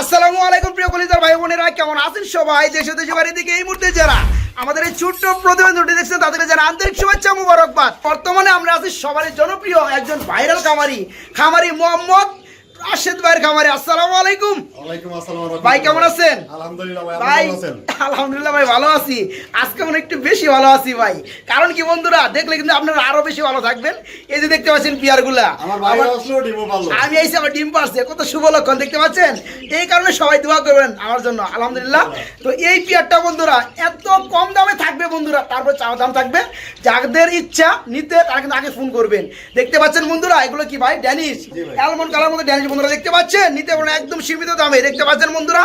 আসসালামু আলাইকুম প্রিয় কলিজার ভাই বোনেরা, কেমন আছেন সবাই? দেশে দেশে বাড়ি দিকে এই মুহূর্তে যারা আমাদের এই ছোট্ট প্রতিবেদনটি দেখছেন, তাদেরকে যারা আন্তরিক শুভেচ্ছা মুবারকবাদ। বর্তমানে আমরা আছি সবারই জনপ্রিয় একজন ভাইরাল খামারি খামারি মোহাম্মদ রাশেদ ভাইয়ের খামারি আসসালামু আলাইকুম। ওয়ালাইকুম আসসালাম ভাই কেমন আছেন? আলহামদুলিল্লাহ ভাই ভালো আছেন? আলহামদুলিল্লাহ ভাই ভালো আছি। আজকে মনে একটু বেশি ভালো আছি ভাই। কারণ কি বন্ধুরা দেখলে কিন্তু আপনারা আরও বেশি ভালো থাকবেন। এই যে দেখতে পাচ্ছেন পিয়ারগুলা। আমার ভাই আসলো ডিমো পারল। আমি আইসি আমার ডিম পারছে। কত শুভ লক্ষণ দেখতে পাচ্ছেন? এই কারণে সবাই দোয়া করবেন আমার জন্য আলহামদুলিল্লাহ। তো এই পিয়ারটা বন্ধুরা এত কম দামে থাকবে বন্ধুরা তারপর চাওয়া দাম থাকবে। যাদের ইচ্ছা নিতে তারা কিন্তু আগে ফোন করবেন। দেখতে পাচ্ছেন বন্ধুরা এগুলো কি ভাই? ড্যানিশ। অ্যালমন্ড কালার মধ্যে ড্যানিশ বন্ধুরা দেখতে পাচ্ছেন? নিতে পারেন একদম সীমিত দামে। দেখতে পাচ্ছেন বন্ধুরা?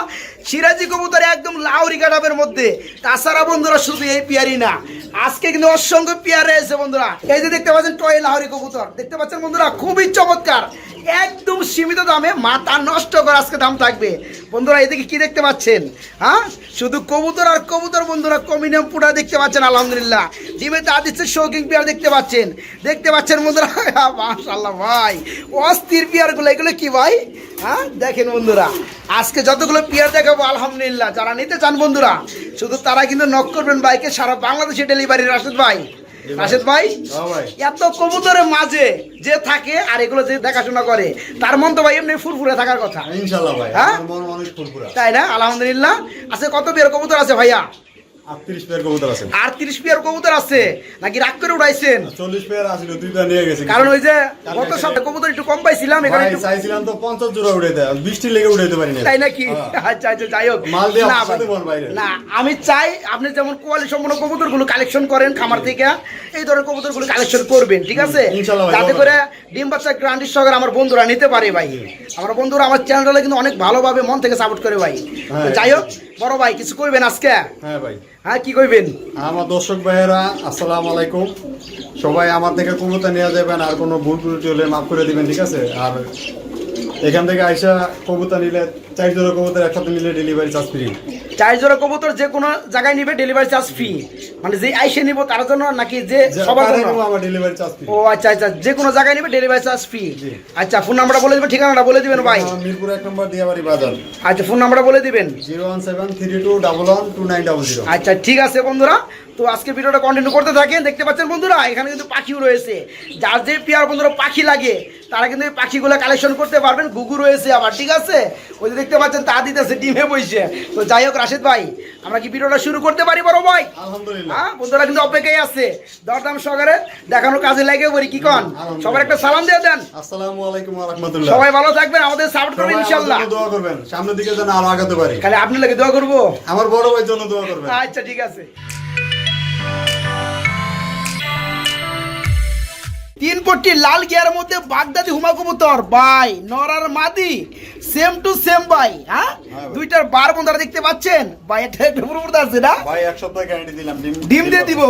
সিরাজি কবুতর একদম লাউরি কাটাবের মধ্যে। তাছাড়া বন্ধুরা শুধু এই পিয়ারি না। আজকে কিন্তু অসংখ্য পিয়ারে রয়েছে বন্ধুরা। এই যে দেখতে পাচ্ছেন, টয় লাহরি কবুতর। দেখতে পাচ্ছেন বন্ধুরা, খুবই চমৎকার। একদম সীমিত দামে, মাথা নষ্ট করে আজকে দাম থাকবে। বন্ধুরা, এদিকে কি দেখতে পাচ্ছেন? হ্যাঁ? শুধু কবুতর আর কবুতর বন্ধুরা কমিনিয়াম পুরা দেখতে পাচ্ছেন, আলহামদুলিল্লাহ। জিমে তা দিচ্ছে শৌকিং পেয়ার দেখতে পাচ্ছেন। দেখতে পাচ্ছেন বন্ধুরা মাশাল্লাহ ভাই, অস্থির পেয়ারগুলো, এগুলো কি ভাই? হ্যাঁ? দেখেন বন্ধুরা, আজকে যতগুলো পেয়ার দেখাবো, আলহামদুলিল্লাহ। যারা নিতে চান বন্ধুরা, শুধু তারা কিন্তু নক করবেন বাইকে সারা বাংলাদেশে ডেলিভারি রাশেদ ভাই। রাশেদ ভাই হ্যাঁ এত কবুতরের মাঝে যে থাকে আর এগুলো যে দেখাশোনা করে তার মন তো ভাই এমনি ফুরফুরে থাকার কথা। ইনশাআল্লাহ ভাই হ্যাঁ? তাই না? আলহামদুলিল্লাহ। আছে কত বের কবুতর আছে ভাইয়া? 38 পেয়ার কবুতর আছে। আর তিরিশ কবুতর আছে? নাকি রাগ করে উড়াইছেন? 40 পেয়ার আছিল দুইটা নিয়ে গেছে। কারণ ওই যে গত সপ্তাহে কবুতর একটু কম পাইছিলাম এখানে একটু চাইছিলাম তো 50 জোড়া উড়ে দেয় লেগে উড়াইতে পারি না তাই নাকি? হ্যাঁ। আচ্ছা আচ্ছা যাই হোক। মাল দিয়ে না আপনার সাথে ভাই, বল বাইরে। না আমি চাই আপনি যেমন কোয়ালিটি সম্পন্ন কবুতরগুলো কালেকশন করেন খামার থেকে এই ধরনের কবুতরগুলো কালেকশন করবেন ঠিক আছে? যাতে করে ডিম বাচ্চা গ্রান্টির সহকারে আমার বন্ধুরা নিতে পারে ভাই। আমার বন্ধুরা আমার চ্যানেলটা কিন্তু অনেক ভালোভাবে মন থেকে সাপোর্ট করে ভাই। হ্যাঁ। যাই হোক বড় ভাই কিছু করবেন আজকে? হ্যাঁ ভাই। হ্যাঁ কি কইবেন? আমার দর্শক ভাইয়েরা, আসসালামু আলাইকুম। সবাই আমার থেকে কবুতর নিয়ে যাবেন, আর কোনো ভুল ত্রুটি হলে মাফ করে দিবেন, ঠিক আছে? আর এখান থেকে আইসা কবুতা নিলে চার জোড়া কবুতর একসাথে নিলে ডেলিভারি চার্জ ফ্রি চার জোড়া কবুতর যে কোনো জায়গায় নিবে ডেলিভারি চার্জ ফ্রি মানে যে আইসে নিব তার জন্য নাকি যে সবার জন্য? আমার ডেলিভারি চার্জ ফ্রি ও আচ্ছা আচ্ছা যে কোনো জায়গায় নিবে ডেলিভারি চার্জ ফ্রি আচ্ছা ফোন নাম্বারটা বলে দিবেন ঠিকানাটা বলে দিবেন ভাই। মিরপুর এক নম্বর দিয়াবাড়ি বাজার। আচ্ছা ফোন নাম্বারটা বলে দিবেন। Zero one seven three two double one two nine double zero. আচ্ছা ঠিক আছে বন্ধুরা। তো আজকে ভিডিওটা কন্টিনিউ করতে থাকেন। দেখতে পাচ্ছেন বন্ধুরা এখানে কিন্তু পাখিও রয়েছে। যার যে পেয়ার বন্ধুরা পাখি লাগে তারা কিন্তু এই পাখিগুলো কালেকশন করতে পারবেন। গুগু রয়েছে আবার ঠিক আছে? ওই যে দেখতে পাচ্ছেন তা দিতেছে ডিমে বইছে। তো যাই হোক রাশেদ ভাই আমরা কি ভিডিওটা শুরু করতে পারি বড় ভাই? হ্যাঁ বন্ধুরা কিন্তু অপেক্ষায় আছে। দরদাম সহকারে দেখানোর কাজে লাগে বলি কি কন? সবার একটা সালাম দিয়ে দেন। আসসালামু আলাইকুম ওয়া রাহমাতুল্লাহ। সবাই ভালো থাকবেন আমাদের সাপোর্ট করবেন আমার ইনশাল্লাহ দোয়া করবেন। সামনের দিকে যেন আরও আগাতে পারি। খালি আপনি লাগে দোয়া করব? আমার বড় ভাইয়ের জন্য দোয়া করবেন। আচ্ছা ঠিক আছে। তিন পট্টি লাল গিয়ার মধ্যে বাগদাদি হুমা কবুতর। বাই নরার মাদি। সেম টু সেম বাই হ্যাঁ? দুইটার বার বন্ধুরা দেখতে পাচ্ছেন? ভাই এটা একটু পুরো আছে না? ভাই এক সপ্তাহ গ্যারান্টি দিলাম ডিম ডিম দিয়ে দিব।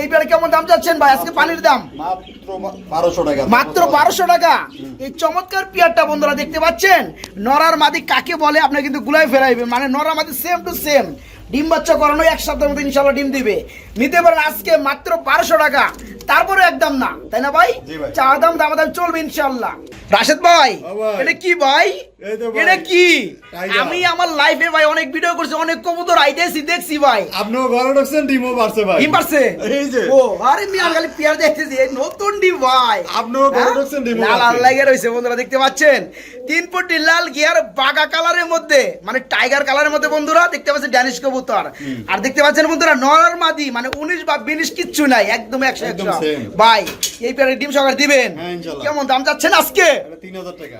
এই পেয়ারে কেমন দাম চাচ্ছেন ভাই? আজকে পানির দাম? মাত্র বারোশো টাকা। মাত্র বারোশো টাকা। এই চমৎকার পিয়ারটা বন্ধুরা দেখতে পাচ্ছেন? নরার মাদি কাকে বলে? আপনি কিন্তু গুলাই ফেরাইবে মানে নরার মাদি সেম টু সেম ডিম বাচ্চা করানো এক সপ্তাহের মধ্যে ইনশাল্লাহ ডিম দিবে। নিতে পারেন আজকে মাত্র বারোশো টাকা। তারপরে একদম না তাই না ভাই? চা দাম দাম দাম চলবে ইনশাল্লাহ রাশেদ ভাই এটা কি ভাই। এটা কি? আমি আমার লাইফে ভাই অনেক ভিডিও করছি অনেক কবুতর আইতেছি দেখছি ভাই। আপনিও ঘরে ঢুকছেন ডিমও বাড়ছে ভাই। ডিম পারছে এই যে। ও আরে মিয়া খালি পেয়ার দেখতেছি এই নতুন ডিম ভাই। আপনিও ঘরে হ্যাঁ? ঢুকছেন ডিমও লাল লাল লাগে রয়েছে বন্ধুরা দেখতে পাচ্ছেন? তিন ফুটি লাল গিয়ার বাগা কালারের মধ্যে মানে টাইগার কালারের মধ্যে বন্ধুরা দেখতে পাচ্ছেন ড্যানিশ কবুতর। আর দেখতে পাচ্ছেন বন্ধুরা নরার মাদি মানে উনিশ বা বিনিশ কিচ্ছু নাই একদম একশো একশো। ভাই এই পেয়ারের ডিম সকাল দিবেন? হ্যাঁ, কেমন দাম যাচ্ছেন আজকে?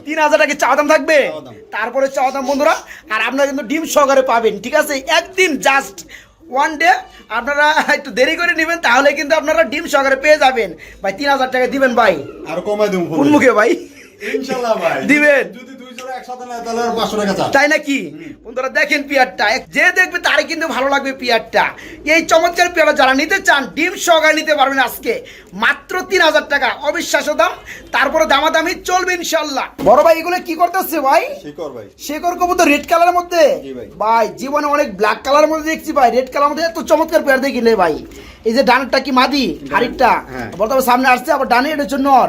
তিন হাজার টাকা। চাওয়া দাম থাকবে? তারপরে চা দাম বন্ধুরা আর আপনারা কিন্তু ডিম সহকারে পাবেন ঠিক আছে? একদিন জাস্ট ওয়ান ডে আপনারা একটু দেরি করে নেবেন তাহলে কিন্তু আপনারা ডিম সহকারে পেয়ে যাবেন। ভাই তিন হাজার টাকা দিবেন ভাই। আর কমাই দেবো কোন মুখে ভাই। ইনশাল্লাহ ভাই। দিবেন। তাই নাকি? বন্ধুরা দেখেন পিয়ারটা। যে দেখবে তারই কিন্তু ভালো লাগবে পিয়ারটা। এই চমৎকার পিয়ারটা যারা নিতে চান ডিম সহকারে নিতে পারবেন আজকে। মাত্র তিন হাজার টাকা। অবিশ্বাস্য দাম। তারপরে দামাদামি চলবে ইনশাল্লাহ বড় ভাই এগুলো কি করতেছে ভাই? শিকর ভাই। শেখর কবুতর রেড কালারের মধ্যে? ভাই। জীবনে অনেক ব্ল্যাক কালারের মধ্যে দেখছি ভাই। রেড কালার মধ্যে এত চমৎকার পেয়ার দেখিলে ভাই। এই যে ডানটা কি মাদি? হাড়িটা হ্যাঁ। বর্তমানে সামনে আসছে আবার ডানে এটা হচ্ছে নর।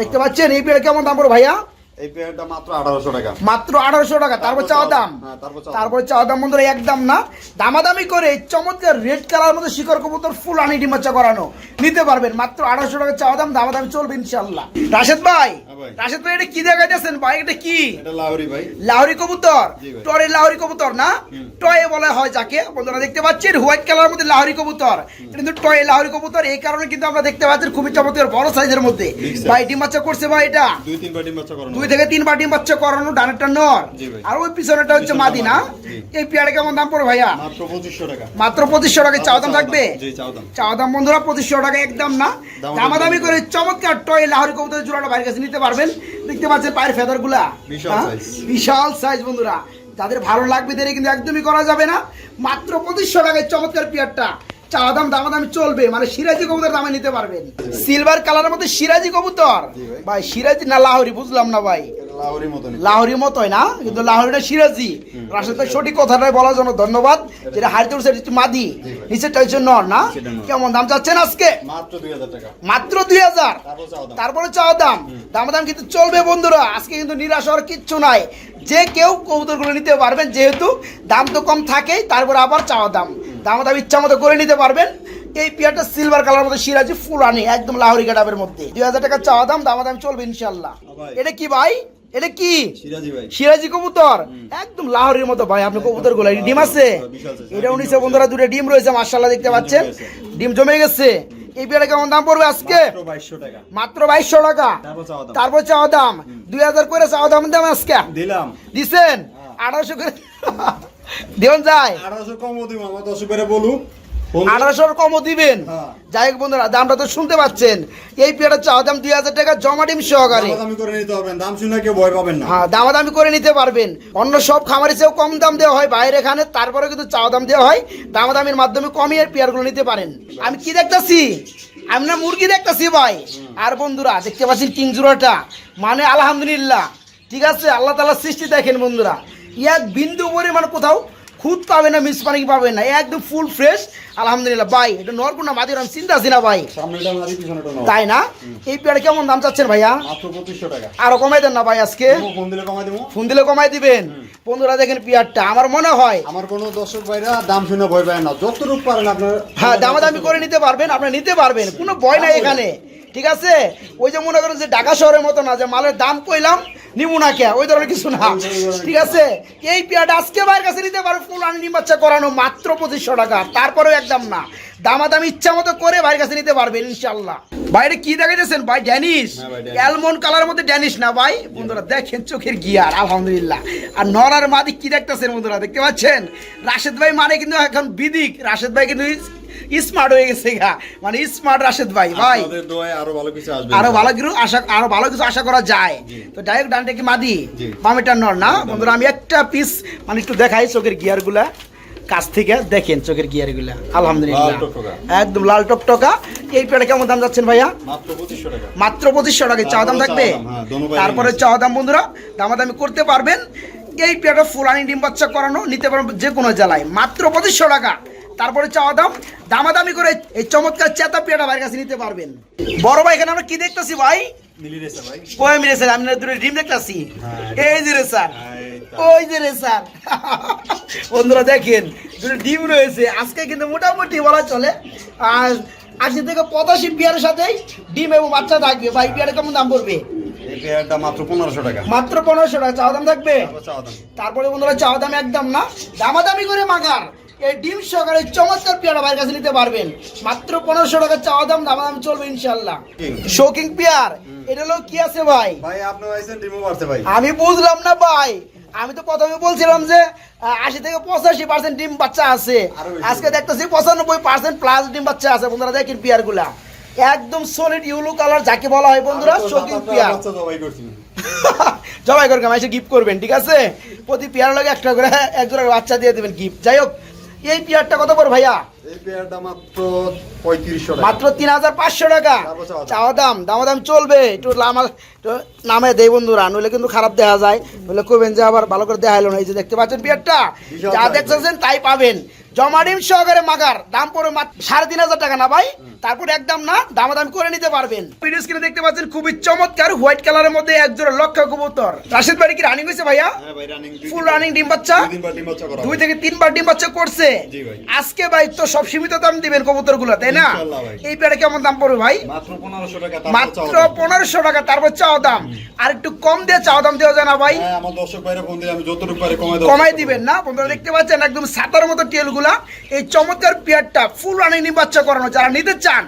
দেখতে পাচ্ছেন এই পেয়ার কেমন দাম পড়ো ভাইয়া? এই পেয়ারটা মাত্র আঠারোশো টাকা। মাত্র আঠারোশো টাকা তারপর চাওয়া দাম। হ্যাঁ, তারপর চাওয়া দাম। তারপরে বন্ধুরা একদম না। দামাদামি করে চমৎকার রেড কালার মধ্যে শিকড় কবুতর ফুল আনি ডিমাচা করানো। নিতে পারবেন মাত্র আঠারোশো টাকা চাওয়া দাম দামাদামি চলবে ইনশাল্লাহ রাশেদ ভাই হ্যাঁ রাশেদ ভাই এটা কি দেখাইতেছেন ভাই? এটা কি? এটা লাহোরি ভাই। লাহরি কবুতর? টরে লাহরি কবুতর না? টয়ে বলা হয় যাকে। বন্ধুরা দেখতে পাচ্ছেন হোয়াইট কালার মধ্যে লাহরি কবুতর। কিন্তু টয়ে লাহরি কবুতর এই কারণে কিন্তু আমরা দেখতে পাচ্ছি খুবই চমৎকার বড় সাইজের মধ্যে। ভাই ডিম বাচ্চা করছে ভাই এটা। দুই তিন বাটি বাচ্চা করানো দুই থেকে তিন বাটি বাচ্চা করানো ডানেরটা নর। আর ওই পিছনেটা হচ্ছে মাদি না? এই পেয়ারা কেমন দাম পড়ে ভাইয়া? মাত্র পঁচিশশো টাকা। চাওয়া দাম থাকবে? চাওয়া দাম বন্ধুরা পঁচিশশো টাকা একদম না। দামাদামি করে করে। চমৎকার টয় লাহরি কবুতরের জোড়াটা বাইরের কাছে নিতে পারবেন। দেখতে পাচ্ছেন পায়ের ফেদারগুলা বিশাল সাইজ বন্ধুরা। যাদের ভালো লাগবে দেরি কিন্তু একদমই করা যাবে না। মাত্র পঁচিশশো টাকায় চমৎকার পেয়ারটা। চাওয়া দাম দামাদামি চলবে। মানে সিরাজি কবুতর দামে নিতে পারবেন। সিলভার কালারের মধ্যে সিরাজি কবুতর। ভাই। সিরাজি না লাহরি বুঝলাম না ভাই। লাহোরি মতোই না? কিন্তু লাহোরিটা সিরাজি। ভাই সঠিক কথাটাই বলার জন্য ধন্যবাদ। যেটা হারিতে উঠছে এটা মাদি। নিচেরটা হচ্ছে নর না? কেমন দাম চাচ্ছেন আজকে? মাত্র দুই হাজার তারপরে চাওয়া দাম। দাম। দাম কিন্তু চলবে বন্ধুরা। আজকে কিন্তু নিরাশ হওয়ার কিচ্ছু নাই। যে কেউ কবুতরগুলো নিতে পারবেন যেহেতু দাম তো কম থাকেই তারপরে আবার চাওয়া দাম। দাম দাম ইচ্ছা মতো করে নিতে পারবেন। এই পিয়ারটা সিলভার কালার মধ্যে সিরাজি ফুলানি একদম লাহোরি কাটাবের মধ্যে। দুই হাজার টাকা চাওয়া দাম দাম দাম চলবে ইনশাল্লাহ এটা কি ভাই? এটা কি? সিরাজি কবুতর? একদম লাহোরের মতো ভাই আপনি কবুতরগুলো ডিম আছে? এটা উনিশে বন্ধুরা দুটো ডিম রয়েছে মার্শাল্লাহ দেখতে পাচ্ছেন। ডিম জমে গেছে। এই পেয়ারা কেমন দাম পড়বে আজকে? মাত্র বাইশশো টাকা। মাত্র বাইশশো টাকা। তারপর চাওয়া দাম। তারপর চাওয়া দাম। দুই হাজার করে চাওয়া দাম দাম আজকে। দিলাম। দিছেন? আঠারোশো করে দেওয়ান যায় আঠারোশো কমও দিব আমার দশ করে বলু। আঠারোশোর কমও দিবেন? হ্যাঁ। যাই হোক বন্ধুরা দামটা তো শুনতে পাচ্ছেন। এই পেয়ারা চাওয়া দাম দুই হাজার টাকা জমা ডিম সহকারে। দামি করে নিতে পারবেন দাম শুনে কেউ ভয় পাবেন না। হ্যাঁ দামাদামি করে নিতে পারবেন। অন্য সব খামারের চেয়েও কম দাম দেওয়া হয় বাইরে এখানে তারপরে কিন্তু চাওয়া দাম দেওয়া হয়। দামাদামির মাধ্যমে কমিয়ে পেয়ারগুলো নিতে পারেন। আমি কি দেখতাছি? আমি না মুরগি দেখতাছি ভাই। আর বন্ধুরা দেখতে পাচ্ছেন কিংজুরাটা। মানে আলহামদুলিল্লাহ। ঠিক আছে আল্লাহ তালার সৃষ্টি দেখেন বন্ধুরা। এক বিন্দু পরিমাণ কোথাও খুদ পাবে না মিস পানি পাবে না। একদম ফুল ফ্রেশ আলহামদুলিল্লাহ। ভাই এটা নরকুনা মাদির আমি চিন্তা আছি না ভাই। তাই না? এই পেয়ারা কেমন দাম চাচ্ছেন ভাইয়া? আরও কমাই দেন না ভাই আজকে? ফোন দিলে কমাই দেবো। ফোন দিলে কমাই দিবেন। বন্ধুরা দেখেন পিয়ারটা। আমার মনে হয় আমার কোনো দর্শক ভাইরা দাম শুনে ভয় পায় না। যতটুকু পারেন আপনার হ্যাঁ দামাদামি করে নিতে পারবেন আপনি নিতে পারবেন। কোনো ভয় নাই এখানে। ঠিক আছে? ওই যে মনে করেন যে ঢাকা শহরের মতো না যে মালের দাম কইলাম নিবো না কে ওই ধরনের কিছু না। ঠিক আছে? এই পেয়ারটা আজকে বাইরের কাছে নিতে পারো ফুল আনি বাচ্চা করানো মাত্র পঁচিশশো টাকা তারপরেও একদম না। দামাদামি ইচ্ছা মতো করে বাইরের কাছে নিতে পারবেন ইনশাল্লাহ বাইরে কি দেখাইতেছেন? ভাই ড্যানিশ। ভাই, ড্যানিশ। অ্যালমন্ড কালার মধ্যে ড্যানিশ না ভাই? বন্ধুরা দেখেন চোখের গিয়ার আলহামদুলিল্লাহ। আর নরার মাদি কি দেখতেছেন বন্ধুরা দেখতে পাচ্ছেন? রাশেদ ভাই মানে কিন্তু এখন বিদিক রাশেদ ভাই কিন্তু স্মার্ট হয়ে গেছে গা। মানে স্মার্ট রাশেদ ভাই ভাই। আরও ভালো কিছু আসবে আরও ভালো কিছু আশা আরও ভালো কিছু আশা করা যায়। তো ডাইরেক্ট ডানটা কি মাদি? জি। নর না? বন্ধুরা আমি একটা পিস মানে একটু দেখাই চোখের গিয়ারগুলা কাছ থেকে দেখেন চোখের গিয়ারগুলা আলহামদুলিল্লাহ একদম লাল টকটকা। এই পেটা কেমন দাম যাচ্ছেন ভাইয়া? মাত্র পঁচিশশো টাকা। চাওয়া দাম থাকবে? হ্যাঁ, তারপরে। চাওয়া দাম বন্ধুরা দামাদামি করতে পারবেন। এই পেটা ফুলানি ডিম বাচ্চা করানো নিতে পারবেন যে কোনো জেলায়। মাত্র পঁচিশশো টাকা। তারপরে চাওয়া দাম দামাদামি করে এই চমৎকার চেতা পেয়াটা ভাইয়ের কাছে নিতে পারবেন। বড় ভাই এখানে আমরা কি দেখতেছি ভাই? মিলি ভাই। কয় মিলে স্যার আমি দুটো ডিম দেখতেছি। হ্যাঁ। এই যে রে স্যার ওই যে রে স্যার বন্ধুরা দেখেন দুটো ডিম রয়েছে। আজকে কিন্তু মোটামুটি বলা চলে। আর আশি থেকে পঁচাশি বিয়ারের সাথেই ডিম এবং বাচ্চা থাকবে। ভাই কেমন দাম পড়বে? মাত্র পনেরোশো টাকা। মাত্র পনেরোশো টাকা। চাওয়া দাম থাকবে? তারপর দাম। তারপরে বন্ধুরা চাওয়া দাম একদম না। দামাদামি করে মাগার এই ডিম সহকারে চমৎকার পেয়ারা ভাইয়ের কাছে নিতে পারবেন। মাত্র পনেরোশো টাকা চাওয়া দাম দামাদাম চলবে ইনশাল্লাহ শোকিং পেয়ার এটা হলো কি আছে ভাই? ভাই ডিমও বাড়ছে ভাই। আমি বুঝলাম না ভাই। আমি তো প্রথমে বলছিলাম যে আশি থেকে পঁচাশি পার্সেন্ট ডিম বাচ্চা আছে। আজকে দেখতেছি পঁচানব্বই পার্সেন্ট প্লাস ডিম বাচ্চা আছে। বন্ধুরা দেখেন পেয়ারগুলা একদম সলিড ইউলো কালার যাকে বলা হয় বন্ধুরা শোকিং পেয়ার। জবাই করছি। জবাই করে এসে গিফট করবেন ঠিক আছে? প্রতি পেয়ার লাগে একটা করে এক জোড়া বাচ্চা দিয়ে দেবেন গিফট যাই হোক এই পিয়ারটা কত পর ভাইয়া? এই পেয়ারটা মাত্র পঁয়ত্রিশশো মাত্র তিন হাজার পাঁচশো টাকা। তারপর চাওয়া দাম। দাম দামা দাম চলবে। একটু আমার নামে দেই বন্ধুরা নইলে কিন্তু খারাপ দেখা যায়। নইলে কবেন যে আবার ভালো করে দেখা হলো না এই যে দেখতে পাচ্ছেন বিয়ারটা যা দেখতেছেন তাই পাবেন। জমা ডিম সহকারে মাগার দাম পড়ে সাড়ে তিন হাজার টাকা না ভাই? তারপর একদম না দামাদাম করে নিতে পারবেন। ভিডিও স্ক্রিনে দেখতে পাচ্ছেন খুবই চমৎকার হোয়াইট কালারের মধ্যে এক জোড়া লক্ষ কবুতর। রাশেদ বাড়ি কি রানিং হয়েছে ভাইয়া? হ্যাঁ ভাই রানিং ফুল রানিং ডিম বাচ্চা? দুই। থেকে তিনবার ডিম বাচ্চা করছে। আজকে ভাই তো সব সীমিত দাম দিবেন কবুতরগুলা তাই না? এই পেড়ে কেমন দাম পড়বে ভাই? মাত্র পনেরোশো টাকা তারপর চাও দাম। আর একটু কম দিয়ে চাওয়া দাম দেওয়া যায় না ভাই? হ্যাঁ কমাই কমাই দিবেন না? বন্ধুরা দেখতে পাচ্ছেন একদম সাতার মতো টেলগুলা এই চমৎকার পেয়ারটা ফুল রানিং বাচ্চা করানো। যারা নিতে চান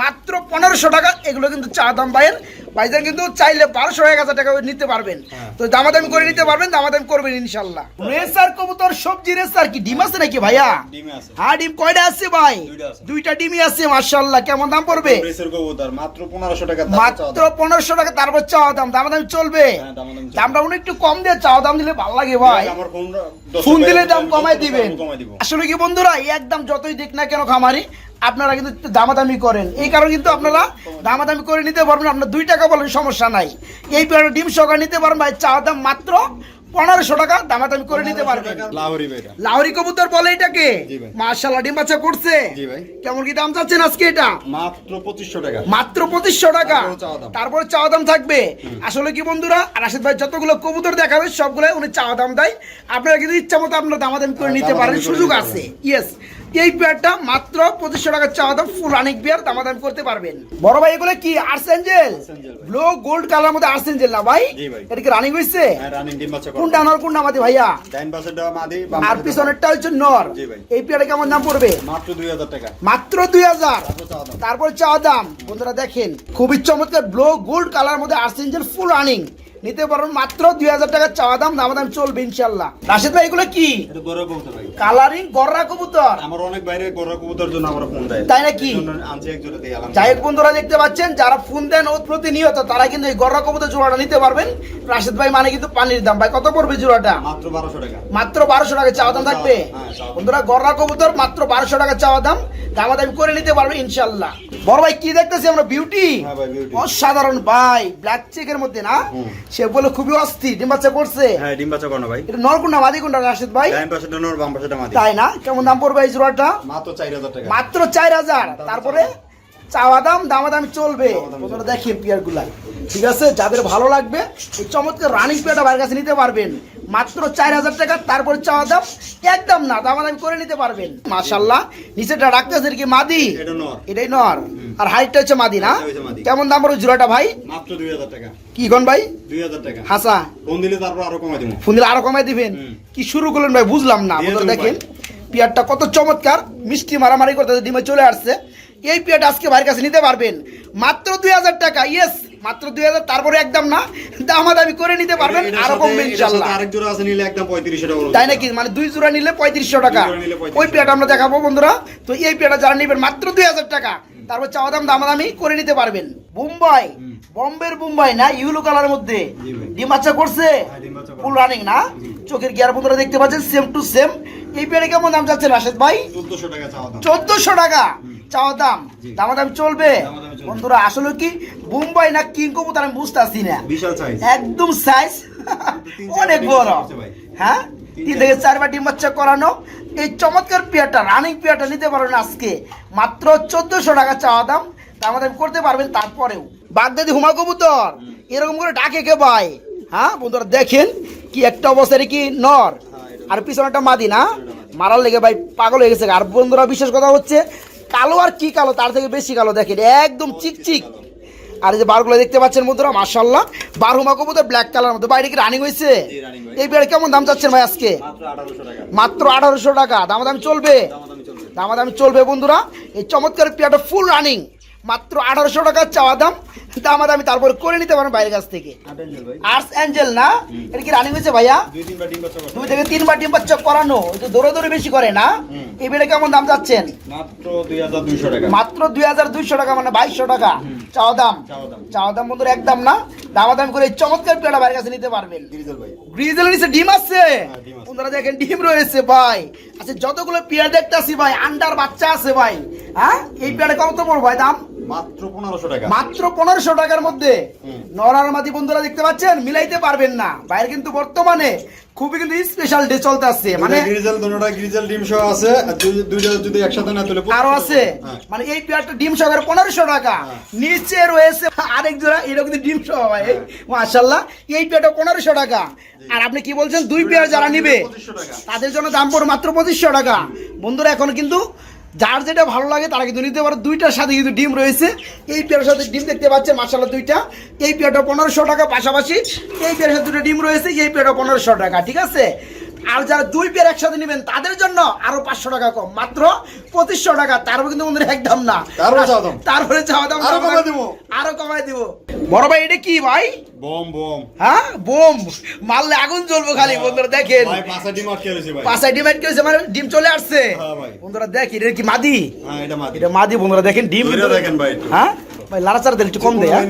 মাত্র পনেরোশো টাকা। এগুলো কিন্তু চা দাম ভাইয়ের। ভাইজান কিন্তু চাইলে বারোশো এক হাজার টাকা নিতে পারবেন। হ্যাঁ। তো দামাদামি করে নিতে পারবেন দামাদামি করবেন ইনশাল্লাহ। রেসার কবুতর সবজি রেসার কি? ডিম আছে নাকি ভাইয়া? হ্যাঁ ডিম কয়টা আছে ভাই? দুইটা ডিমই আছে মার্শাল্লাহ কেমন দাম পড়বে? মাত্র পনেরোশো টাকা মাত্র দাম। পনেরোশো টাকা তারপর চাওয়া দাম। দামাদামি চলবে। হ্যাঁ, দামটা হয় একটু কম দিয়ে চাওয়া দাম দিলে ভালো লাগে ভাই। ফোন দিলে দাম কমাই দিবেন। আসলে কি বন্ধুরা এই একদম যতই দিক না কেন খামারি আপনারা কিন্তু দামাদামি করেন। এই কারণে কিন্তু আপনারা দামাদামি করে নিতে পারবেন আপনার দুই টাকা বলেন সমস্যা নাই। এই ডিম সহকারে নিতে পারেন ভাই চা দাম মাত্র পনেরোশো টাকা দামাদামি করে নিতে পারবেন। লাহরি কবুতর বলে এটাকে। মার্শাল্লাহ ডিম বাচ্চা করছে। কেমন কি দাম চাচ্ছেন আজকে এটা? মাত্র পঁচিশশো টাকা। মাত্র পঁচিশশো টাকা। তারপরে চাওয়া দাম। তারপরে চাওয়া দাম থাকবে। আসলে কি বন্ধুরা রাশেদ ভাই যতগুলো কবুতর দেখাবে সবগুলো উনি চাওয়া দাম দেয়। আপনারা কিন্তু ইচ্ছা মতো আপনার দামাদামি করে হ্যাঁ, নিতে পারেন সুযোগ আছে। ইয়েস এই পেয়ারটা মাত্র পঁচিশশো টাকার চাওয়া দাম ফুল অনেক পেয়ার দামাদামি করতে পারবেন। বড় ভাই এগুলো কি আর্সেঞ্জেল। ব্লু গোল্ড কালার মধ্যে আর্সেঞ্জেল না ভাই? এটা কি রানিং হয়েছে হ্যাঁ রানিং ডিম বাচ্চা করা। কোনটা নর কোনটা ভাইয়া? মাদি বাম আর পিছনেরটা হচ্ছে নর। এই পেয়ারে কেমন দাম পড়বে? মাত্র দুই হাজার টাকা। মাত্র দুই হাজার। তারপর চাওয়া দাম। তারপর চাওয়া দাম। বন্ধুরা দেখেন খুবই চমৎকার ব্লো গোল্ড কালার মধ্যে আর্সেঞ্জেল ফুল রানিং নিতে পারবেন মাত্র দুই হাজার টাকার চাওয়া দাম দাম দাম চলবে ইনশাল্লাহ রাশেদ ভাই এগুলো কি? কালারিং গররা কবুতর? আমার অনেক বাইরে গরুর কবুতর জন্য আমরা ফোন দেয়। তাই নাকি? আনছি দিয়ে যাই হোক বন্ধুরা দেখতে পাচ্ছেন যারা ফোন দেন ও প্রতিনিয়ত তারা কিন্তু এই গররা কবুতর জোড়াটা নিতে পারবেন। রাশেদ ভাই মানে কিন্তু পানির দাম। ভাই কত পড়বে জোড়াটা? মাত্র বারোশো টাকা। মাত্র বারোশো টাকা চাওয়া দাম থাকবে? হ্যাঁ। বন্ধুরা গররা কবুতর মাত্র বারোশো টাকা চাওয়া দাম। দামাদামি করে নিতে পারবে ইনশাল্লাহ বড় ভাই কি দেখতেছি আমরা? বিউটি হ্যাঁ। অসাধারণ ভাই ব্ল্যাক চেকের মধ্যে না? সে বলে খুবই অস্থি ডিম বাচ্চা করছে? হ্যাঁ ডিম বাচ্চা ভাই। এটা নরকুন্ডা মাদি কোনটা রাশেদ ভাই? ডাইন পাশেরটা নোর বাম পাশেরটা মাদি। তাই না? কেমন দাম পড়বে এই জোড়াটা? মাত্র চার হাজার টাকা। মাত্র চার হাজার। তারপরে চাওয়া দাম দামাদামি চলবে। দেখি দেখেন পিয়ারগুলা। ঠিক আছে? যাদের ভালো লাগবে এই চমৎকার রানিং পেয়ারটা বাইরের কাছে নিতে পারবেন। মাত্র চার হাজার টাকা তারপরে চাওয়া দাম একদম না দামাদামি করে নিতে পারবেন। মাশাল্লাহ নিচেটা রাখতেছে কি মাদি? এটাই নর। আর হাইটটা হচ্ছে মাদি না। কেমন দাম পড়বে জোড়াটা ভাই? মাত্র দুই হাজার টাকা। কি ভাই? দুই হাজার টাকা। হাসা। ফোন দিলে তারপর আরও কমাই ফোন দিলে আরও কমাই দিবেন? কি শুরু করলেন ভাই বুঝলাম না। দেবো দেখেন। পিয়ারটা কত চমৎকার। মিষ্টি মারামারি করতে ডিমে চলে আসছে। এই পিয়ারটা আজকে ভাইয়ের কাছে নিতে পারবেন। মাত্র দুই হাজার টাকা। ইয়েস মাত্র দুই হাজার তারপরে একদম না। দামাদামি করে নিতে পারবেন আরও কমবে ইনশাল্লাহ। আরেক জোড়া আছে নিলে একদম পঁয়ত্রিশশো টাকা তাই নাকি? মানে দুই জোড়া নিলে পঁয়ত্রিশশো টাকা। দুই জোড়া নিলে 3500 ওই পেয়ারটা আমরা দেখাবো বন্ধুরা। তো এই পেয়ারটা যারা নেবেন মাত্র দুই হাজার টাকা। তারপর চাওয়া দাম দামাদামি করে নিতে পারবেন। মুম্বাই বম্বের মুম্বাই না ইউলো কালারের মধ্যে। জি ভাই। ডিম বাচ্চা করছে? হ্যাঁ, বাচ্চা ফুল রানিং না? চোখের গিয়ার বন্ধুরা দেখতে পাচ্ছেন সেম টু সেম এই পেয়ারে কেমন দাম যাচ্ছে রাশেদ ভাই? চোদ্দশো টাকা চাওয়া দাম। চোদ্দশো টাকা। চাওয়া দাম। চলবে দামাদামি চলবে। বন্ধুরা আসলে কি? মুম্বাই না কিং কবুতর আমি বুঝতেছি না। বিশাল সাইজ একদম সাইজ অনেক বড়। হ্যাঁ? তিন থেকে চারবার ডিম বাচ্চা করানো। এই চমৎকার পেয়ারটা রানিং পেয়ারটা নিতে পারবেন আজকে। মাত্র চোদ্দশো টাকা চাওয়া দাম। তা আমাদের করতে পারবেন তারপরেও। বাগদাদি হুমা কবুতর। এরকম করে ডাকে কে ভাই? হ্যাঁ বন্ধুরা দেখেন কি একটা অবস্থায় কি নর? আর পিছনে একটা মাদি না? মারার লেগে ভাই পাগল হয়ে গেছে। আর বন্ধুরা বিশেষ কথা হচ্ছে কালো আর কি কালো? তার থেকে বেশি কালো দেখেন একদম চিকচিক। আর এই যে বারগুলো দেখতে পাচ্ছেন বন্ধুরা মার্শাল্লাহ বারহুমা কবুতর ব্ল্যাক কালার মধ্যে। বাইরে কি রানিং হয়েছে। এই বিয়ার কেমন দাম চাচ্ছেন ভাই আজকে? মাত্র আঠারোশো টাকা। দামাদামি চলবে? দামাদামি চলবে। চলবে বন্ধুরা। এই চমৎকার পিয়াটা ফুল রানিং মাত্র আঠারোশো টাকা চাওয়া দাম। দামাদামি তারপর করে নিতে পারেন বাইরের কাছ থেকে। আর্টস অ্যাঞ্জেল না? এটা কি রানিং হয়েছে ভাইয়া? দুই থেকে তিনবার ডিম বাচ্চা করানো। একটু দৌড়ে দৌড়ে বেশি করে না? এই বেড়ে কেমন দাম যাচ্ছেন? মাত্র দুই হাজার দুইশো টাকা। মানে বাইশশো টাকা। চাওয়া দাম। চাওয়া দাম। দাম বন্ধুরা একদম না। দামাদাম করে চমৎকার পেয়ারা বাইরের কাছে নিতে পারবেন। গ্রিজেল নিচে ডিম আছে? আছে। বন্ধুরা দেখেন ডিম রয়েছে ভাই। আচ্ছা যতগুলো পেয়ার দেখতেছি ভাই আন্ডার বাচ্চা আছে ভাই। হ্যাঁ? এই পেয়ারে কত পড়ব ভাই দাম? মাত্র পনেরোশো টাকা। মাত্র পনেরোশো টাকার মধ্যে নরার মাদি বন্ধুরা দেখতে পাচ্ছেন? মিলাইতে পারবেন না। বাইরে কিন্তু বর্তমানে খুবই কিন্তু স্পেশাল ডে চলতে আসছে। মানে গ্রিজেল দুটোটা গ্রিজেল ডিম সহ আছে। দুইটা যদি একসাথে না তুলে আরও আছে। হ্যাঁ। মানে এই পেয়ারটা ডিম পনেরোশো টাকা। হ্যাঁ। নিচে রয়েছে আরেক জোড়া এটা কিন্তু ডিম সহ ভাই। হ্যাঁ। মাশাল্লাহ। এই পেয়ারটা টাকা। আর আপনি কি বলছেন? দুই পেয়ার যারা নিবে তাদের জন্য দাম পড়বে মাত্র পঁচিশশো টাকা। বন্ধুরা এখন কিন্তু যার যেটা ভালো লাগে তারা কিন্তু নিতে পারে, দুইটার সাথে কিন্তু ডিম রয়েছে। এই পেয়ারের সাথে ডিম দেখতে পাচ্ছেন মাসালা দুইটা। এই পেয়ারটা পনেরোশো টাকা পাশাপাশি এই পেয়ারের সাথে দুটো ডিম রয়েছে, এই পেয়ারটা পনেরোশো টাকা, ঠিক আছে? আর যারা দুই পেয়ার একসাথে নেবেন তাদের জন্য আরও পাঁচশো টাকা কম। মাত্র পঁচিশশো টাকা তারপর কিন্তু বন্ধুরা একদম না। তারপরে চাওয়া দাম। তারপরে চাওয়া দাম আরও কমায় দিবো। আরও কমাই দিব। বড় ভাই এটা কি ভাই? Bomb bomb. হ্যাঁ? বোম। মারলে আগুন জ্বলবো খালি বন্ধুরা দেখেন। পাঁচাই করেছে মানে ডিম চলে আসছে। হ্যাঁ বন্ধুরা দেখ এটা কি মাদি? হ্যাঁ এটা মাদি। বন্ধুরা দেখেন ডিম দেখেন ভাই হ্যাঁ? ভাই লাড়াচাড়া দেন একটু কম দেয় পারবে।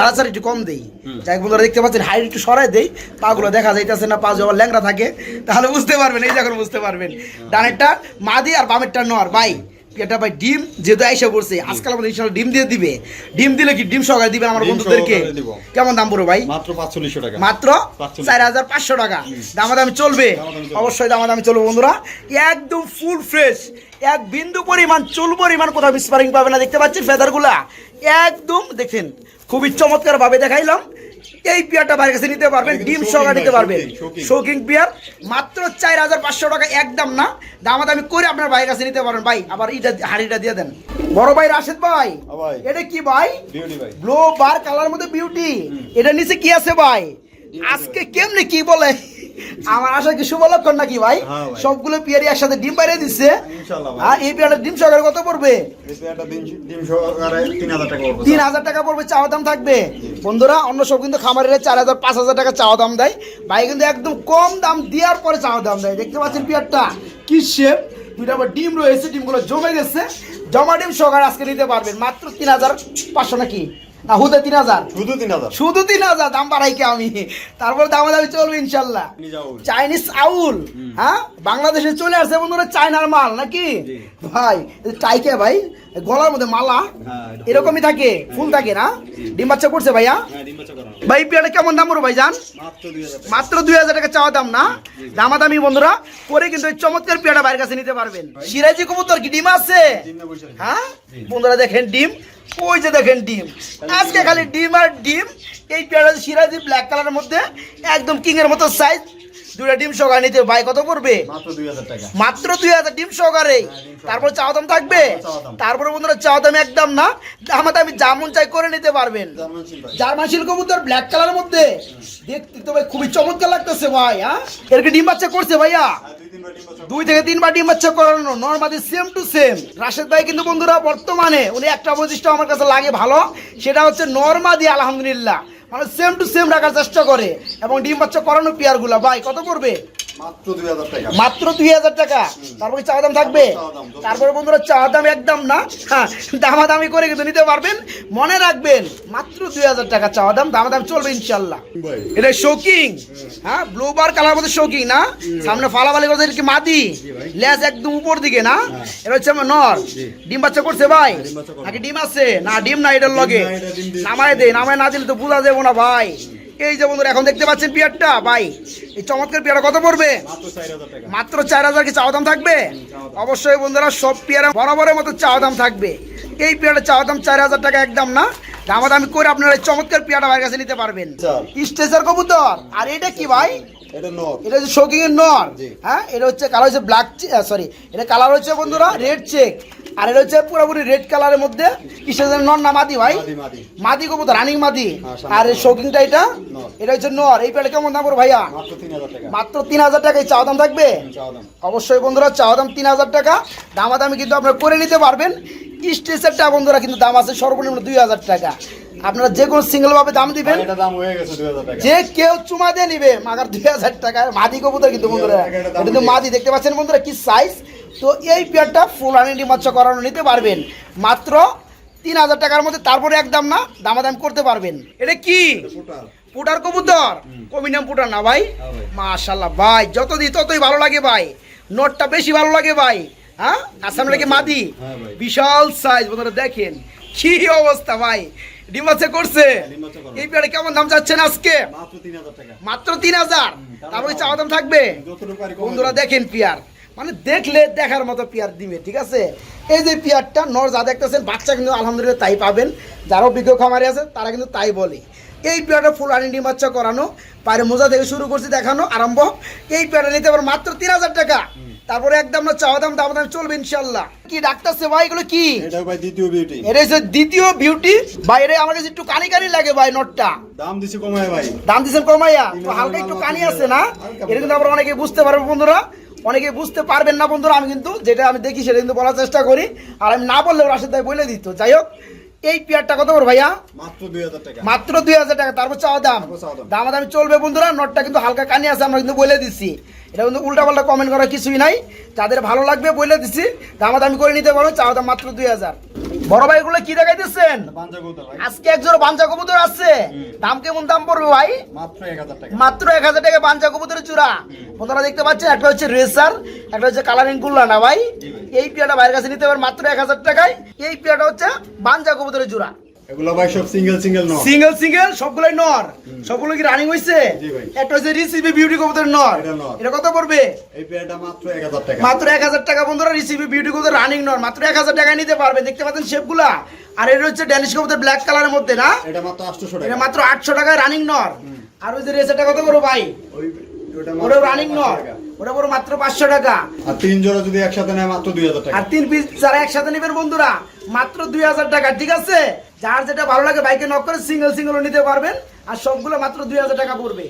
লাড়াচাড়া একটু কম দেই। যাই বন্ধুরা দেখতে পাচ্ছেন হাইট একটু সরাই দেই পাগুলো দেখা যাইতেছে না পা জবা ল্যাংরা থাকে তাহলে বুঝতে পারবেন এই যখন বুঝতে পারবেন। ডানেরটা মাদি আর বামেরটা নর ভাই। এটা ভাই ডিম যেহেতু আইসা করছে আজকাল আমাদের ইনশাল্লাহ ডিম দিয়ে দিবে। ডিম দিলে কি ডিম সহকারে দিবেন আমার বন্ধুদেরকে? কেমন দাম পড়বে ভাই? মাত্র পাঁচচল্লিশশো টাকা। মাত্র চার হাজার পাঁচশো টাকা। দামাদামি চলবে? চলবে। অবশ্যই দামাদামি চলবে বন্ধুরা। একদম ফুল ফ্রেশ এক বিন্দু পরিমাণ চুল পরিমাণ কোথাও স্পারিং পাবে না। দেখতে পাচ্ছেন ফেদারগুলা একদম দেখেন খুবই চমৎকার ভাবে দেখাইলাম। এই পেয়ারটা বাইরের কাছে নিতে পারবেন ডিম কিন্তু নিতে পারবেন। শৌকিং পেয়ার মাত্র চার হাজার পাঁচশো টাকা একদম না। দামাদামি করে আপনার বাইরের কাছে নিতে পারবেন ভাই আবার এটা হাড়িটা দিয়ে দেন। বড় ভাই রাশেদ ভাই এটা কি ভাই? ব্লো বার কালার মধ্যে বিউটি এটা নিচে কি আছে ভাই। আজকে কেমনে কি বলে? আমার আশা কি শুভ লক্ষণ নাকি ভাই? হ্যাঁ সবগুলো পিয়ারি একসাথে ডিম বাইরে দিচ্ছে। হ্যাঁ এই পিয়ারটা ডিম সহকারে কত পড়বে? তিন হাজার টাকা পড়বে। চাওয়া দাম থাকবে। বন্ধুরা অন্য সব কিন্তু খামারের চার হাজার পাঁচ হাজার টাকা চাওয়া দাম দেয়। ভাই কিন্তু একদম কম দাম দেওয়ার পরে চাওয়া দাম দেয়। দেখতে পাচ্ছেন পিয়ারটা কি শেপ দুইটা আবার ডিম রয়েছে ডিমগুলো জমে গেছে। জমা ডিম সহকারে আজকে নিতে পারবেন। মাত্র তিন হাজার পাঁচশো নাকি? হুদে তিন হাজার। শুধু তিন হাজার। শুধু তিন হাজার দাম আমি? তারপর দামা দামি চলবে ইনশাল্লাহ। চাইনিজ আউল হ্যাঁ? বাংলাদেশে চলে আসছে বন্ধুরা চায়নার মাল নাকি? ভাই টাইকে ভাই গলার মধ্যে মালা হ্যাঁ, এরকমই থাকে ফুল থাকে না? ডিম বাচ্চা করছে ভাইয়া? হ্যাঁ ভাই পেয়ারটা কেমন দাম পড়ো ভাই জান মাত্র দুই হাজার টাকা চাওয়া দাম না? দামাদামি বন্ধুরা করে কিন্তু এই চমৎকার পেয়ারটা বাইরের কাছে নিতে পারবেন। সিরাজি কবুতর কি ডিম আছে? হ্যাঁ? বন্ধুরা দেখেন ডিম ওই যে দেখেন ডিম। আজকে খালি ডিম আর ডিম। এই পেঁয়াজ সিরাজি ব্ল্যাক কালারের মধ্যে একদম কিংয়ের মতো সাইজ দুটা ডিম সহকারে নিতে ভাই কত পড়বে? মাত্র দুই হাজার ডিম সহকারে? তারপর চাওয়া দাম থাকবে? চাওয়া তারপরে বন্ধুরা চাওয়া দাম একদম না। আমাদের আমি জামুন চাই করে নিতে পারবেন। জার্মান শিল্প কবুতর ব্ল্যাক কালারের মধ্যে। দেখতে তো ভাই খুবই চমৎকার লাগতেছে ভাই হ্যাঁ? এরকে ডিম বাচ্চা করছে ভাইয়া? হ্যাঁ, দুই থেকে তিনবার ডিম বাচ্চা করানো normally same to same Rashed ভাই কিন্তু বন্ধুরা বর্তমানে উনি একটা বৈশিষ্ট্য আমার কাছে লাগে ভালো সেটা হচ্ছে নর্মাদি আলহামদুলিল্লাহ। মানে সেম টু সেম রাখার চেষ্টা করে। এবং ডিম বাচ্চা করানো পেয়ারগুলা, ভাই, কত পড়বে? মাত্র দুই হাজার টাকা। তারপরে চাওয়া দাম থাকবে? তারপরে বন্ধুরা চাওয়া দাম একদম না। হ্যাঁ দামাদামি করে কিন্তু নিতে পারবেন। মনে রাখবেন মাত্র দুই হাজার টাকা চাওয়া দাম দামাদাম চলবে ইনশাল্লাহ এটা শোকিং হ্যাঁ ব্লু বার কালার মধ্যে শোকিং না? সামনে ফালাফালি এটা কি মাদি? লেজ একদম উপর দিকে না? এটা হচ্ছে আমার নর। ডিম বাচ্চা করছে ভাই? করে। নাকি ডিম আছে? না ডিম না এটার লগে। নামায় দে নামায় না দিলে তো বোঝা যাব না ভাই। এই যে বন্ধুরা এখন দেখতে পাচ্ছেন পিয়ারটা ভাই। এই চমৎকার পিয়ারটা কত পড়বে? মাত্র চার হাজার কি চাওয়া দাম থাকবে? অবশ্যই বন্ধুরা সব পেয়ারা বরাবরের মতো চাওয়া দাম থাকবে। এই পেয়ারটা চাওয়া দাম চার হাজার টাকা একদম না। দামা দামি করে আপনারা এই চমৎকার পেয়ারটা বাইরের কাছে নিতে পারবেন। স্টেজার কবুতর। আর এটা কি ভাই? এটা হচ্ছে শোকিং এর নর হ্যাঁ এটা হচ্ছে কালার হচ্ছে ব্ল্যাক সরি এটা কালার হচ্ছে বন্ধুরা রেড চেক আর এটা হচ্ছে পুরোপুরি রেড কালারের মধ্যে। স্টেজার নর না মাদি ভাই? মাদি কবুতর রানিং মাদি। হ্যাঁ, আর এই শোকিংটা এটা? এটা হচ্ছে নর। এই পেয়ারটা কেমন দাম পড়বে ভাইয়া? মাত্র তিন হাজার টাকা। তিন চাওয়া দাম থাকবে? অবশ্যই বন্ধুরা চাওয়া দাম তিন হাজার টাকা। দামাদামি কিন্তু আপনারা করে নিতে পারবেন। স্টেজেরটা বন্ধুরা কিন্তু দাম আছে সর্বনিম্ন দুই হাজার টাকা। আপনারা যে কোনো সিঙ্গেল ভাবে দাম দিবেন। যে কেউ চুমা দিয়ে নিবে মাগার দুই হাজার টাকা। মাদি কবুতর কিন্তু বন্ধুরা। এটা কিন্তু মাদি দেখতে পাচ্ছেন বন্ধুরা কি সাইজ তো এই পেয়ারটা ফুল মাছ করানো নিতে পারবেন। মাত্র তিন হাজার টাকার মধ্যে তারপরে একদম না দামাদাম করতে পারবেন। এটা কি? পুটার কবুতর? কমি নাম পুটার না ভাই? হ্যাঁ ভাই। মাশাল্লাহ ভাই যত দিই ততই ভালো লাগে ভাই। নোটটা বেশি ভালো লাগে ভাই হ্যাঁ? আসাম লাগে মাদি। হ্যাঁ বিশাল সাইজ বন্ধুরা দেখেন। কি অবস্থা ভাই ডিমাচ্ছে করছে। করবে। এই পেয়ারে কেমন দাম চাচ্ছেন আজকে? মাত্র তিন হাজার তারপরে চাওয়া দাম থাকবে? বন্ধুরা দেখেন পিয়ার। মানে দেখলে দেখার মতো পিয়ার দিবে ঠিক আছে? এই যে পিয়ারটা নর যা দেখতেছেন বাচ্চা কিন্তু আলহামদুলিল্লাহ তাই পাবেন। যারা অভিজ্ঞ খামারি আছে তারা কিন্তু তাই বলে। এই পেয়ারটা ফুল ডিম বাচ্চা করানো পায়ের মোজা থেকে শুরু করছি দেখানো আরম্ভ। এই পেয়ারটা নিতে পারো মাত্র তিন হাজার টাকা। তারপরে একদম না চাওয়া দাম দাম দাম চলবে ইনশাল্লাহ কি ডাক্তারছে ভাই এগুলো কি? এটা ভাই দ্বিতীয় বিউটি এটা হচ্ছে দ্বিতীয় বিউটি বাইরে আমার কাছে একটু কানি কানি লাগে ভাই নটটা। দাম দিছি কমায় ভাই। দাম দিচ্ছেন কমাইয়া? তো হালকা একটু কানি আছে না। এটা কিন্তু আবার অনেকে বুঝতে পারবে বন্ধুরা। অনেকে বুঝতে পারবেন না বন্ধুরা আমি কিন্তু যেটা আমি দেখি সেটা কিন্তু বলার চেষ্টা করি। আর আমি না বললে রাশেদ ভাই বলে দিত। যাই হোক এই পেয়ারটা কত বল ভাইয়া? মাত্র দুই হাজার টাকা। মাত্র দুই হাজার টাকা তারপর চাওয়া দাম। তারপর চাওয়া দাম। দাম দামি চলবে বন্ধুরা নটটা কিন্তু হালকা কানি আছে আমরা কিন্তু বলে দিচ্ছি এটা কিন্তু উল্টা পাল্টা কমেন্ট করার কিছুই নাই। যাদের ভালো লাগবে বলে দিচ্ছি দাম দামি করে নিতে পারো চাওয়া দাম মাত্র দুই হাজার। বড় ভাই গুলো কি দেখাইতেছেন? দিচ্ছেন আজকে একজোড় বাঞ্জা কবুতর আছে। দাম কেমন দাম পড়বে ভাই? মাত্র এক হাজার টাকা। বাঞ্চা কবুতরের চূড়া। বন্ধুরা দেখতে পাচ্ছেন একটা হচ্ছে রেসার একটা হচ্ছে কালারিং গুল্লা না ভাই? এই পিয়াটা ভাইয়ের কাছে নিতে পারেন মাত্র এক হাজার টাকায়। এই পিয়াটা হচ্ছে বাঞ্জা কবুতরের চূড়া। এগুলো ভাই সব সিঙ্গেল সিঙ্গেল নয় সিঙ্গেল সিঙ্গেল সবগুলোই নর। সবগুলো কি রানিং হয়েছে জি ভাই। একটা হচ্ছে রিসিভি বিউটি কবুতরের নর। এটা কত পড়বে? এই পেয়ারটা মাত্র এক হাজার টাকা। মাত্র এক হাজার টাকা বন্ধুরা রিসিভি বিউটি কবুতর রানিং নর। মাত্র এক হাজার টাকায় নিতে পারবে। দেখতে পাচ্ছেন শেপগুলা আর এটা হচ্ছে ড্যানিশ কবুতর ব্ল্যাক কালারের মধ্যে না? এটা মাত্র আটশোশো এটা মাত্র আটশো টাকায় রানিং নর। আর ওই যে রেসারটা কত করো ভাই? ওই ওটা ওটা রানিং নর। ওটা পুরো মাত্র পাঁচশো টাকা। আর তিন জোড়া যদি একসাথে নেয় মাত্র দুই হাজার টাকা। আর তিন পিস যারা একসাথে নেবেন বন্ধুরা মাত্র দুই হাজার টাকা ঠিক আছে? যার যেটা ভালো লাগে বাইকে নক করে সিঙ্গেল সিঙ্গেলও নিতে পারবেন। আর সবগুলো মাত্র দুই হাজার টাকা পড়বে।